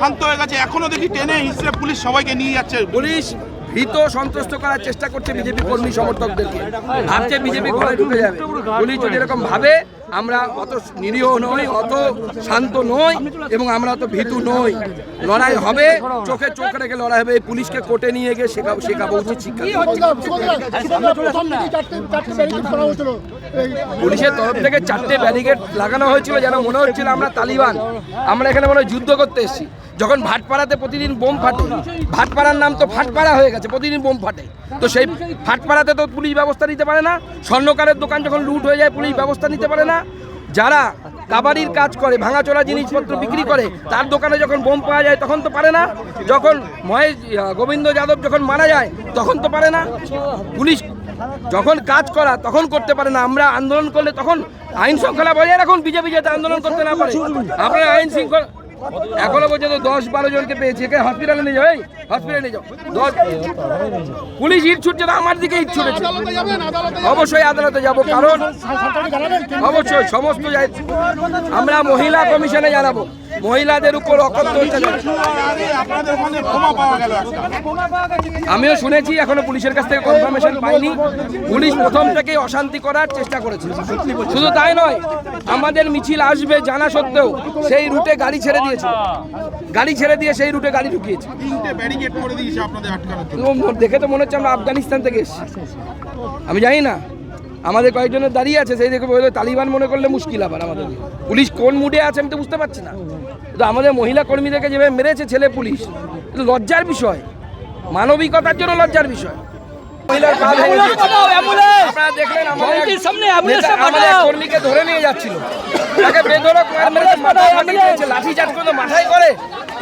শান্ত হয়ে গেছে। এখনও দেখি টেনে হিসেবে পুলিশ সবাইকে নিয়ে যাচ্ছে। পুলিশ ভীত সন্ত্রস্ত করার চেষ্টা করছে বিজেপি কর্মী সমর্থকদেরকে। ভাবছে বিজেপি ঘরে ঢুকে যাবে। পুলিশ যদি এরকম ভাবে, আমরা অত নিরীহ নই, অত শান্ত নই এবং আমরা অত ভীতু নই। লড়াই হবে, চোখে চোখ রেখে লড়াই হবে। পুলিশকে কোর্টে নিয়ে গিয়ে শেখাবো শেখাবো উচিত শিক্ষা। পুলিশের তরফ থেকে চারটে ব্যারিকেড লাগানো হয়েছিল যেন মনে হচ্ছিল আমরা তালিবান। আমরা এখানে মনে যুদ্ধ করতে এসেছি। যখন ভাটপাড়াতে প্রতিদিন বোম ফাটে, ভাটপাড়ার নাম তো ফাটপাড়া হয়ে গেছে। প্রতিদিন বোম ফাটে। তো সেই ফাটপাড়াতে তো পুলিশ ব্যবস্থা নিতে পারে না, স্বর্ণকারের দোকান যখন লুট হয়ে যায়, পুলিশ ব্যবস্থা নিতে পারে না। যারা কাবাডির কাজ করে, ভাঙাচোরা জিনিসপত্র বিক্রি করে, তার দোকানে যখন বোম পাওয়া যায়, তখন তো পারে না। যখন মহেশ গোবিন্দ যাদব যখন মারা যায়, তখন তো পারে না। পুলিশ যখন কাজ করা, তখন করতে পারে না। আমরা আন্দোলন করলে তখন আইন শৃঙ্খলা বজায় রাখুন, বিজেপি যাতে আন্দোলন করতে না পারে। আপনারা আইন শৃঙ্খলা এখনও পর্যন্ত দশ বারো জনকে পেয়েছি। একে হসপিটালে নিয়ে এই হসপিটালে নিয়ে যাও। দশ পুলিশ ইট ছুটছে না আমার দিকে ইট ছুটেছে। অবশ্যই আদালতে যাব, কারণ অবশ্যই সমস্ত আমরা মহিলা কমিশনে জানাব। মহিলাদের উপর অকথ্য আমিও শুনেছি এখনও পুলিশের কাছ থেকে কনফার্মেশন পাইনি। পুলিশ প্রথম থেকেই অশান্তি করার চেষ্টা করেছে শুধু তাই নয় আমাদের মিছিল আসবে জানা সত্ত্বেও সেই রুটে গাড়ি ছেড়ে দিয়েছে। গাড়ি ছেড়ে দিয়ে সেই রুটে গাড়ি ঢুকিয়েছে। দেখে তো মনে হচ্ছে আমরা আফগানিস্তান থেকে এসেছি। আমি জানি না আমাদের কয়েকজনের দাঁড়িয়ে আছে সেই দেখে তালিবান মনে করলে মুশকিল আবার আমাদের পুলিশ কোন মুডে আছে আমি তো বুঝতে পারছি না। তো আমাদের মহিলা কর্মীদেরকে যেভাবে মেরেছে ছেলে পুলিশ এটা লজ্জার বিষয় মানবিকতার জন্য লজ্জার বিষয়। আপনারা দেখলেন আমাদের কর্মীকে ধরে নিয়ে যাচ্ছিল। তাকে করে মাথায় করে।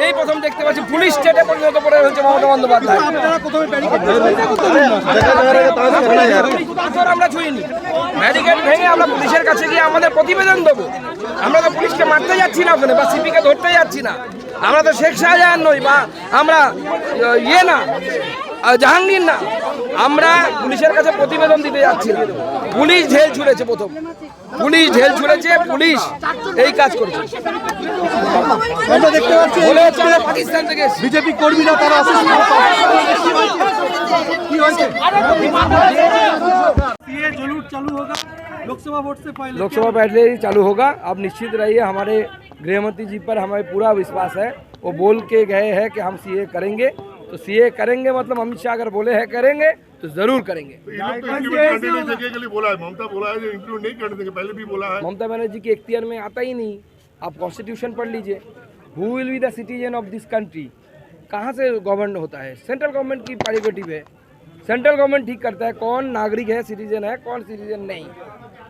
এই প্রথম দেখতে পাচ্ছি পুলিশ স্টেটে পরিণত করে হচ্ছে মমতা বন্দ্যোপাধ্যায়। আমরা ছুঁইনি। ব্যারিকেড ভেঙে আমরা পুলিশের কাছে গিয়ে আমাদের প্রতিবেদন দেবো। আমরা তো পুলিশকে মারতে যাচ্ছি না ওখানে বা সিপিকে ধরতে যাচ্ছি না। আমরা তো শেখ শাহজাহান নই বা আমরা ইয়ে না। জাহাঙ্গীর না আমরা পুলিশের কাছে প্রতিবেদন দিতে যাচ্ছি না। পুলিশ ঢেল ছুড়েছে প্রথম পুলিশ ঢেল ছুড়েছে পুলিশ এই কাজ করেছে আমরা দেখতে পাচ্ছি বলে হচ্ছে আমরা পাকিস্তান থেকে এসেছি। বিজেপি কর্মীরা তারা আসছে কি হয়েছে ये जरूर चालू होगा लोकसभा वोट से पहले लोकसभा पहले ही चालू होगा अब निश्चित रहिए हमारे गृह मंत्री जी पर हमें पूरा विश्वास है वो बोल के गए हैं कि हम सीए करेंगे तो सीए करेंगे मतलब अमित शाह अगर बोले है करेंगे तो ज़रूर करेंगे। तो इम्प्लीमेंट करने नहीं देंगे के लिए बोला है। ममता बोला है जो इम्प्लीमेंट नहीं करने देंगे पहले भी बोला है। ममता बनर्जी के इख्तियार में आता ही नहीं। आप कॉन्स्टिट्यूशन पढ़ लीजिए। Who will be the citizen of this country कहाँ से गवर्न होता है? सेंट्रल गवर्नमेंट की प्रेरोगेटिव है। सेंट्रल गवर्नमेंट ठीक करता है। कौन नागरिक है सिटीजन है कौन सिटीजन नहीं।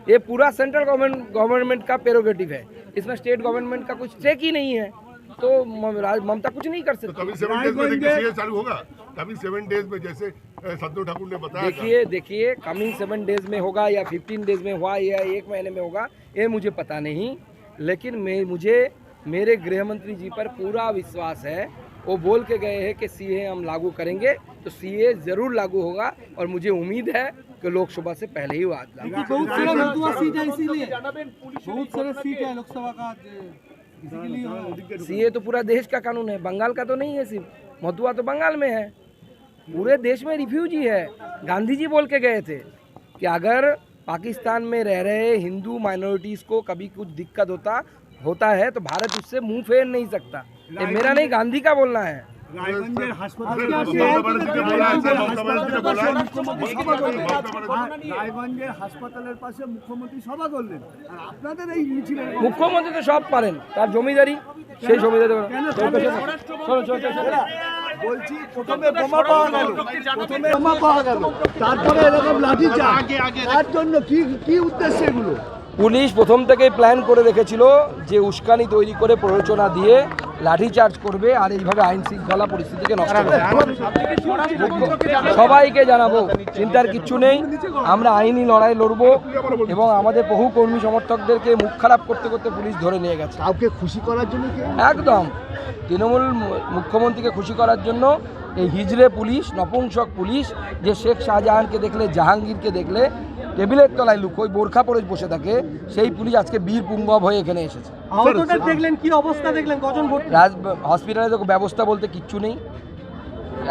ये पूरा सेंट्रल गवर्नमेंट गवर्नमेंट का पेरोगेटिव है। इसमें स्टेट गवर्नमेंट का कुछ चेक ही नहीं है। तो ममता कुछ नहीं कर तो सकती सेवन डेज़ में देखिए चालू होगा। कभी सेवन डेज़ में जैसे संतोष ठाकुर ने बताया देखिए देखिए कमिंग सेवन डेज़ में होगा या फिफ्टीन डेज़ में हुआ या एक महीने में होगा ये मुझे पता नहीं। लेकिन मैं मुझे मेरे गृह मंत्री जी पर पूरा विश्वास है। वो बोल के गए हैं कि सीए हम लागू करेंगे। तो सीए ज़रूर लागू होगा और मुझे उम्मीद है कि लोकसभा से पहले ही वो आज लागू बहुत सारा सीट है इसीलिए। बहुत सारा सीट है लोकसभा का। सीए तो पूरा देश का कानून है। बंगाल का तो नहीं है सिर्फ़। मथुआ तो बंगाल में है। पूरे देश में रिफ्यूजी है। गांधी जी बोल के गए थे कि अगर पाकिस्तान में रह रहे हिंदू माइनॉरिटीज़ को कभी कुछ दिक्कत होता होता है तो भारत उससे मुँह फेर नहीं सकता। ये मेरा नहीं, गांधी का बोलना है। রায়গঞ্জের রায়গঞ্জের হাসপাতালের পাশে মুখ্যমন্ত্রী সভা করলেন। আর আপনাদের এই মুখ্যমন্ত্রী তো সব পারেন তার জমিদারি সেই জমিদারি কি পুলিশ প্রথম থেকেই প্ল্যান করে রেখেছিল যে উস্কানি তৈরি করে প্ররোচনা দিয়ে লাঠিচার্জ করবে আর এইভাবে আইন শৃঙ্খলা পরিস্থিতিকে নষ্ট করবে। সবাইকে জানাব চিন্তার কিচ্ছু নেই। আমরা আইনি লড়াই লড়বো এবং আমাদের বহু কর্মী সমর্থকদেরকে মুখ খারাপ করতে করতে পুলিশ ধরে নিয়ে গেছে। কাউকে খুশি করার জন্য একদম। তৃণমূল মুখ্যমন্ত্রীকে খুশি করার জন্য এই হিজড়ে পুলিশ নপুংসক পুলিশ যে শেখ শাহজাহানকে দেখলে জাহাঙ্গীরকে দেখলে টেবিলের তলায় লুক ওই বোরখা পরে বসে থাকে সেই পুলিশ আজকে বীর পুঙ্গব হয়ে এখানে এসেছে। দেখলেন কি অবস্থা দেখলেন? কজন রাজ হসপিটালে তো ব্যবস্থা বলতে কিচ্ছু নেই।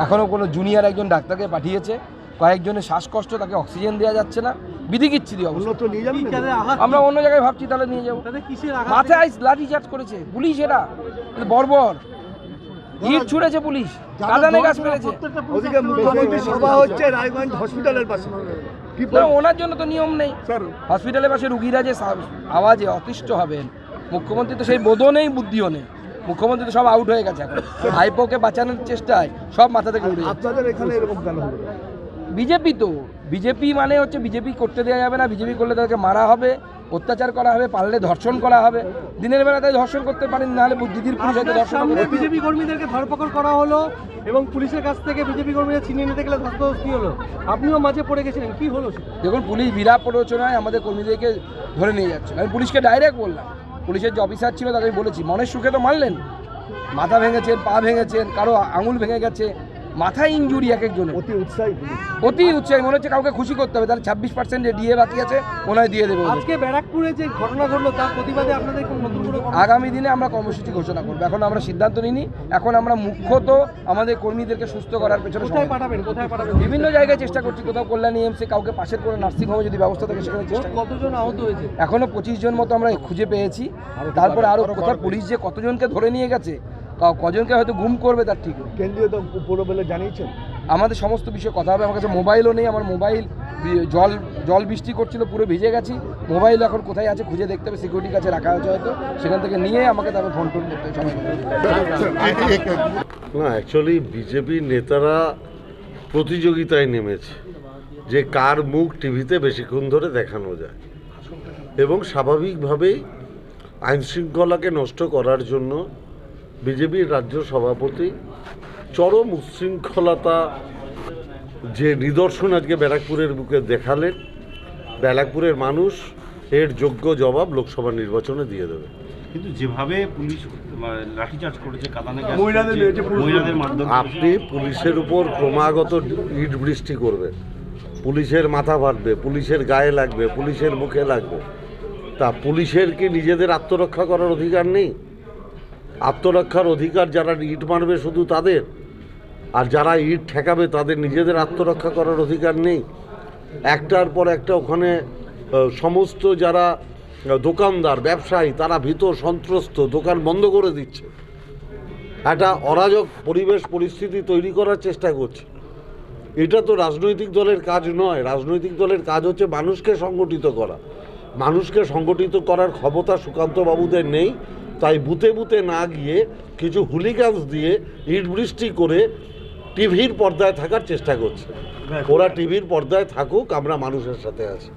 এখনও কোনো জুনিয়র একজন ডাক্তারকে পাঠিয়েছে। কয়েকজনের শ্বাসকষ্ট তাকে অক্সিজেন দেওয়া যাচ্ছে না? তাদের আঘাত আমরা অন্য জায়গায় ভাবছি তাহলে নিয়ে যাব। মাথায় লাঠি চার্জ করেছে। পুলিশ এরা বর্বর। ইট ছুড়েছে পুলিশ। কাদানে গাছ মেরেছে। ওদিকে মুখ্যমন্ত্রী সভা হচ্ছে রায়গঞ্জ হসপিটালের পাশে। ওনার জন্য তো নিয়ম নেই। হসপিটালের পাশে রুগীরা যে আওয়াজে অতিষ্ঠ হবেন মুখ্যমন্ত্রী তো সেই বোধও নেই বুদ্ধিও নেই। মুখ্যমন্ত্রী তো সব আউট হয়ে গেছে এখন। ভাইপোকে বাঁচানোর চেষ্টায় সব মাথা থেকে উঠে আপনাদের এখানে এরকম বিজেপি তো বিজেপি মানে হচ্ছে বিজেপি করতে দেওয়া যাবে না বিজেপি করলে তাদেরকে মারা হবে অত্যাচার করা হবে পারলে ধর্ষণ করা হবে। দিনের বেলা তাই ধর্ষণ করতে পারেন নাহলে দিদির পুলিশ হয়তো ধর্ষণ বিজেপি কর্মীদেরকে ধরপকড় করা হলো এবং পুলিশের কাছ থেকে বিজেপি কর্মীরা ছিনিয়ে নিতে গেলে ধস্তাধস্তি হলো। আপনিও মাঝে পড়ে গেছিলেন কি হলো দেখুন পুলিশ বিরাট প্ররোচনায় আমাদের কর্মীদেরকে ধরে নিয়ে যাচ্ছে। আমি পুলিশকে ডাইরেক্ট বললাম পুলিশের যে অফিসার ছিল আমি বলেছি মনের সুখে তো মারলেন। মাথা ভেঙেছেন পা ভেঙেছেন কারও আঙুল ভেঙে গেছে। মাথায় ইঞ্জুরি এক একজনের। অতি উৎসাহী অতি উৎসাহী মনে হচ্ছে কাউকে খুশি করতে হবে। তাহলে ছাব্বিশ পার্সেন্ট যে ডিএ বাকি আছে মনে হয় দিয়ে দেবে আজকে ব্যারাকপুরে যে ঘটনা ঘটলো তার প্রতিবাদে আপনাদের নতুন করে আগামী দিনে আমরা কর্মসূচি ঘোষণা করব। এখন আমরা সিদ্ধান্ত নিইনি। এখন আমরা মুখ্যত আমাদের কর্মীদেরকে সুস্থ করার পেছনে কোথায় পাঠাবেন? কোথায় পাঠাবেন? বিভিন্ন জায়গায় চেষ্টা করছি। কোথাও কল্যাণী এমসি কাউকে পাশের কোনো নার্সিংহোমে যদি ব্যবস্থা থাকে সেখানে কতজন আহত হয়েছে? এখনও পঁচিশ জন মতো আমরা খুঁজে পেয়েছি। তারপরে আরও কোথাও পুলিশ যে কতজনকে ধরে নিয়ে গেছে কজনকে হয়তো গুম করবে তার ঠিক কেন্দ্রীয় তো পুরবেলা জানিয়েছেন? আমাদের সমস্ত বিষয়ে কথা হবে। আমার কাছে মোবাইলও নেই আমার মোবাইল জল জল বৃষ্টি করছিল পুরো ভিজে গেছি। মোবাইল এখন কোথায় আছে খুঁজে দেখতে হবে সিকিউরিটির কাছে রাখা আছে হয়তো। সেখান থেকে নিয়ে আমাকে তারপর ফোন টোন করতে হবে না অ্যাকচুয়ালি বিজেপির নেতারা প্রতিযোগিতায় নেমেছে যে কার মুখ টিভিতে বেশিক্ষণ ধরে দেখানো যায়। এবং স্বাভাবিকভাবেই আইনশৃঙ্খলাকে নষ্ট করার জন্য বিজেপির রাজ্য সভাপতি চরম উচ্ছৃঙ্খলতা যে নিদর্শন আজকে ব্যারাকপুরের বুকে দেখালেন ব্যারাকপুরের মানুষ এর যোগ্য জবাব লোকসভা নির্বাচনে দিয়ে দেবে। কিন্তু যেভাবে পুলিশ লাঠিচার্জ করেছে কাদানে মহিলাদের আপনি পুলিশের উপর ক্রমাগত ইট বৃষ্টি করবে। পুলিশের মাথা ফাটবে পুলিশের গায়ে লাগবে পুলিশের মুখে লাগবে। তা পুলিশের কি নিজেদের আত্মরক্ষা করার অধিকার নেই? আত্মরক্ষার অধিকার যারা ইট মারবে শুধু তাদের, আর যারা ইট ঠেকাবে তাদের নিজেদের আত্মরক্ষা করার অধিকার নেই। একটার পর একটা ওখানে সমস্ত যারা দোকানদার, ব্যবসায়ী, তারা ভীত, সন্ত্রস্ত, দোকান বন্ধ করে দিচ্ছে। একটা অরাজক পরিবেশ, পরিস্থিতি তৈরি করার চেষ্টা করছে। এটা তো রাজনৈতিক দলের কাজ নয়। রাজনৈতিক দলের কাজ হচ্ছে মানুষকে সংগঠিত করা। মানুষকে সংগঠিত করার ক্ষমতা সুকান্তবাবুদের নেই। তাই বুতে বুতে না গিয়ে কিছু হুলিগান্স দিয়ে ইট বৃষ্টি করে টিভির পর্দায় থাকার চেষ্টা করছে। ওরা টিভির পর্দায় থাকুক আমরা মানুষের সাথে আছি।